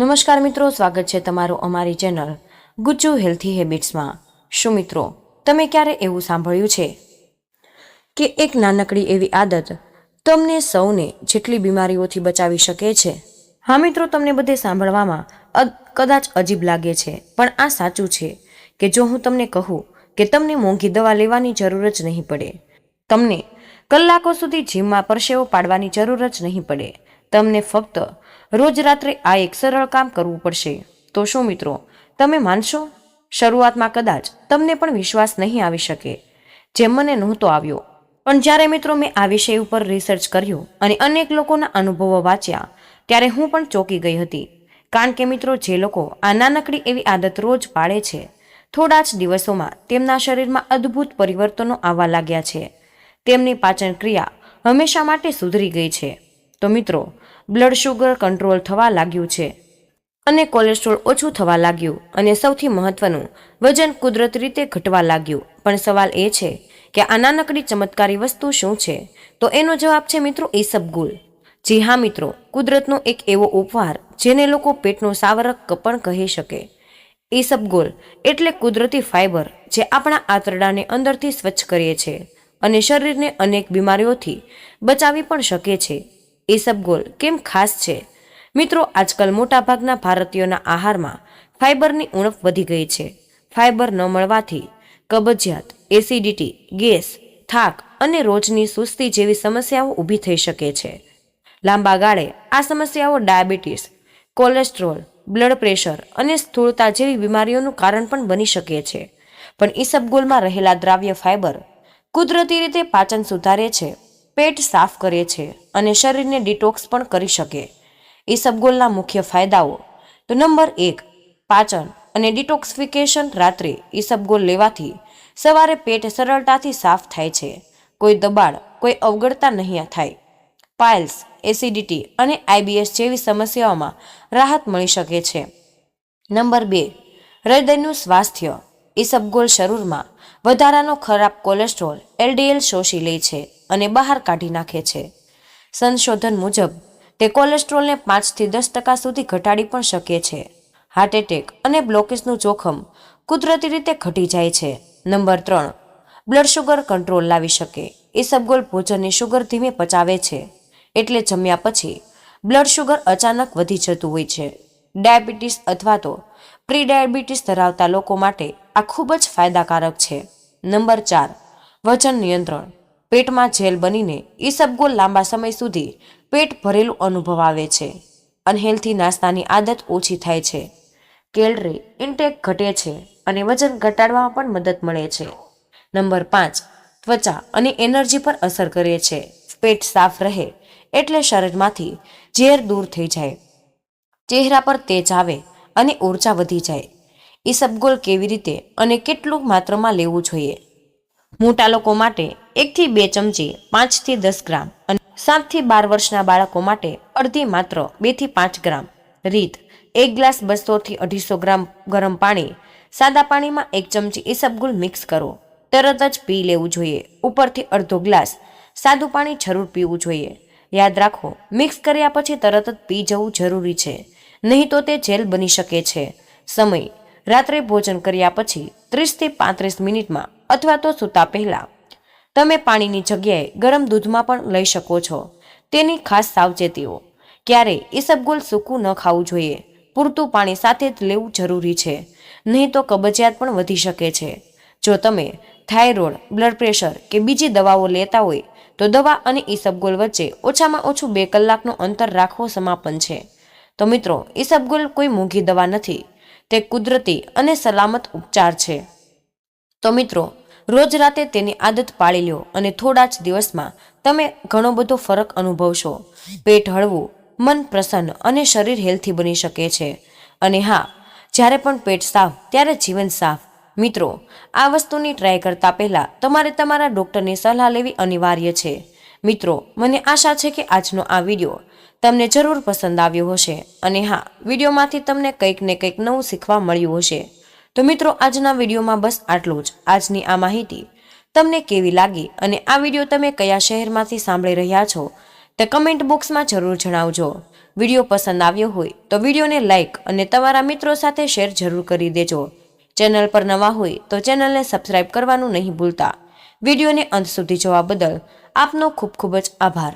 નમસ્કાર મિત્રો, સ્વાગત છે તમારું અમારી ચેનલ ગુજ્જુ હેલ્થી હેબિટ્સમાં. શું મિત્રો, તમે ક્યારે એવું સાંભળ્યું છે? કે એક નાનકડી એવી આદત તમને સૌને જેટલી બીમારીઓથી બચાવી શકે છે? હા મિત્રો, તમને બધે સાંભળવામાં કદાચ અજીબ લાગે છે, પણ આ સાચું છે કે જો હું તમને કહું કે તમને મોંઘી દવા લેવાની જરૂર જ નહીં પડે, તમને કલાકો સુધી જીમમાં પરસેવો પાડવાની જરૂર જ નહીં પડે, તમને ફક્ત રોજ રાત્રે આ એક સરળ કામ કરવું પડશે. તો શું મિત્રો? તમે માનશો? શરૂઆતમાં કદાચ તમને પણ વિશ્વાસ નહીં આવી શકે. જેમ મને નહોતો આવ્યો. પણ જ્યારે મિત્રો મેં આ વિષય ઉપર રિસર્ચ કર્યું અને અનેક લોકોના અનુભવો વાંચ્યા, ત્યારે હું પણ ચોંકી ગઈ હતી. કારણ કે મિત્રો, જે લોકો આ નાનકડી એવી આદત રોજ પાડે છે, થોડા જ દિવસોમાં તેમના શરીરમાં અદ્ભુત પરિવર્તનો આવવા લાગ્યા છે. તેમની પાચન ક્રિયા હંમેશા માટે સુધરી ગઈ છે. તો મિત્રો બ્લડ શુગર કંટ્રોલ થવા લાગ્યું છે અને કોલેસ્ટ્રોલ ઓછું થવા લાગ્યું અને સૌથી મહત્વનું, વજન કુદરતી રીતે ઘટવા લાગ્યું. પણ સવાલ એ છે કે આ નાનકડી ચમત્કારી વસ્તુ શું છે? તો એનો જવાબ છે મિત્રો ઈસબગુલ જી હા મિત્રો, કુદરતનો એક એવો ઉપહાર જેને લોકો પેટનો સાવરક પણ કહી શકે. ઈસબગોલ એટલે કુદરતી ફાઇબર જે આપણા આંતરડાને અંદરથી સ્વચ્છ કરીએ છે અને શરીરને અનેક બીમારીઓથી બચાવી પણ શકે છે. ઈસબગોલ કેમ ખાસ છે? મિત્રો, આજકાલ મોટાભાગના ભારતીયોના આહારમાં ફાઇબરની ઉણપ વધી ગઈ છે. ફાઇબર ન મળવાથી કબજિયાત, એસિડિટી, ગેસ, થાક અને રોજની સુસ્તી જેવી સમસ્યાઓ ઊભી થઈ શકે છે. લાંબા ગાળે આ સમસ્યાઓ ડાયાબિટીસ, કોલેસ્ટ્રોલ, બ્લડ પ્રેશર અને સ્થૂળતા જેવી બીમારીઓનું કારણ પણ બની શકે છે. પણ ઈસબગોલમાં રહેલા દ્રાવ્ય ફાઇબર કુદરતી રીતે પાચન સુધારે છે. પેટ સાફ કરે છે અને શરીરને ડિટોક્સ પણ કરી શકે. ઈસબગોલના મુખ્ય ફાયદાઓ. તો નંબર એક, પાચન અને ડિટોક્સિફિકેશન રાત્રે ઈસબગોલ લેવાથી સવારે પેટ સરળતાથી સાફ થાય છે. કોઈ દબાણ, કોઈ અવગડતા નહીં થાય. પાઇલ્સ એસિડિટી અને આઈબીએસ જેવી સમસ્યાઓમાં રાહત મળી શકે છે. નંબર બે, હૃદયનું સ્વાસ્થ્ય. ઈસબગોલ શરીરમાં વધારાનો ખરાબ કોલેસ્ટ્રોલ, એલડીએલ શોષી લે છે. અને બહાર કાઢી નાખે છે. સંશોધન મુજબ, તે કોલેસ્ટ્રોલને પાંચથી દસ ટકા સુધી ઘટાડી પણ શકે છે. હાર્ટ એટેક અને બ્લોકેજનું જોખમ કુદરતી રીતે ઘટી જાય છે. નંબર ત્રણ, બ્લડ શુગર કંટ્રોલ લાવી શકે. ઈસબગોલ ભોજનની શુગર ધીમે પચાવે છે. એટલે જમ્યા પછી, બ્લડ શુગર અચાનક વધી જતું હોય છે. ડાયાબિટીસ અથવા તો પ્રી ડાયાબિટીસ ધરાવતા લોકો માટે આ ખૂબ જ ફાયદાકારક છે. નંબર ચાર, વજન નિયંત્રણ. પેટમાં જેલ બનીને ઈસબગોલ લાંબા સમય સુધી પેટ ભરેલું અનુભવ આવે છે. અનહેલ્થી નાસ્તાની આદત ઓછી થાય છે. કેલરી ઇન્ટેક ઘટે છે અને વજન ઘટાડવામાં પણ મદદ મળે છે. નંબર પાંચ, ત્વચા અને એનર્જી પર અસર કરે છે. પેટ સાફ રહે એટલે શરીરમાંથી ઝેર દૂર થઈ જાય. ચહેરા પર તેજ આવે અને ઊર્જા વધી જાય. ઈસબગોલ કેવી રીતે અને કેટલું માત્રામાં લેવું જોઈએ? મોટા લોકો માટે એકથી બે ચમચી પાંચથી દસ ગ્રામ અને સાતથી બાર વર્ષના બાળકો માટે અડધી માત્ર બેથી પાંચ ગ્રામ. રીત, એક ગ્લાસ બસોથી અઢીસો ગ્રામ ગરમ પાણી, સાદા પાણીમાં એક ચમચી ઈસબગુલ મિક્સ કરો. તરત જ પી લેવું જોઈએ. ઉપરથી અડધો ગ્લાસ સાદું પાણી જરૂર પીવું જોઈએ. યાદ રાખો, મિક્સ કર્યા પછી તરત જ પી જવું જરૂરી છે. નહીં તો તે જેલ બની શકે છે. સમય, રાત્રે ભોજન કર્યા પછી ત્રીસથી પાંત્રીસ મિનિટમાં અથવા તો સૂતા પહેલા તમે પાણીની જગ્યાએ ગરમ દૂધમાં પણ લઈ શકો છો. તેની ખાસ સાવચેતીઓ. ક્યારેય ઈસબગોલ સૂકું ન ખાવું જોઈએ. પૂરતું પાણી સાથે જ લેવું જરૂરી છે. નહીં તો કબજિયાત પણ વધી શકે છે. જો તમે થાઇરોઇડ, બ્લડ પ્રેશર કે બીજી દવાઓ લેતા હોય, તો દવા અને ઈસબગોલ વચ્ચે ઓછામાં ઓછું બે કલાકનું અંતર રાખવો સમાપન છે. તો મિત્રો, ઈસબગોલ કોઈ મોંઘી દવા નથી. તે કુદરતી અને સલામત ઉપચાર છે. તો મિત્રો રોજ રાતે તેની આદત પાળી લ્યો અને થોડા જ દિવસમાં તમે ઘણો બધો ફરક અનુભવશો. પેટ હળવું, મન પ્રસન્ન અને શરીર હેલ્થી બની શકે છે. અને હા, જ્યારે પણ પેટ સાફ, ત્યારે જીવન સાફ. મિત્રો, આ વસ્તુની ટ્રાય કરતા પહેલા તમારે તમારા ડૉક્ટરની સલાહ લેવી અનિવાર્ય છે. મિત્રો, મને આશા છે કે આજનો આ વીડિયો તમને જરૂર પસંદ આવ્યો હશે. અને હા, વિડીયોમાંથી તમને કંઈક ને કંઈક નવું શીખવા મળ્યું હશે. તો મિત્રો, આજના વિડીયોમાં બસ આટલું જ. આજની આ માહિતી તમને કેવી લાગી અને આ વીડિયો તમે કયા શહેરમાંથી સાંભળી રહ્યા છો, તે કમેન્ટ બોક્સમાં જરૂર જણાવજો. વીડિયો પસંદ આવ્યો હોય તો વિડીયોને લાઇક અને તમારા મિત્રો સાથે શેર જરૂર કરી દેજો. ચેનલ પર નવા હોય તો ચેનલને સબસ્ક્રાઇબ કરવાનું નહીં ભૂલતા. વિડીયોને અંત સુધી જોવા બદલ આપનો ખૂબ ખૂબ જ આભાર.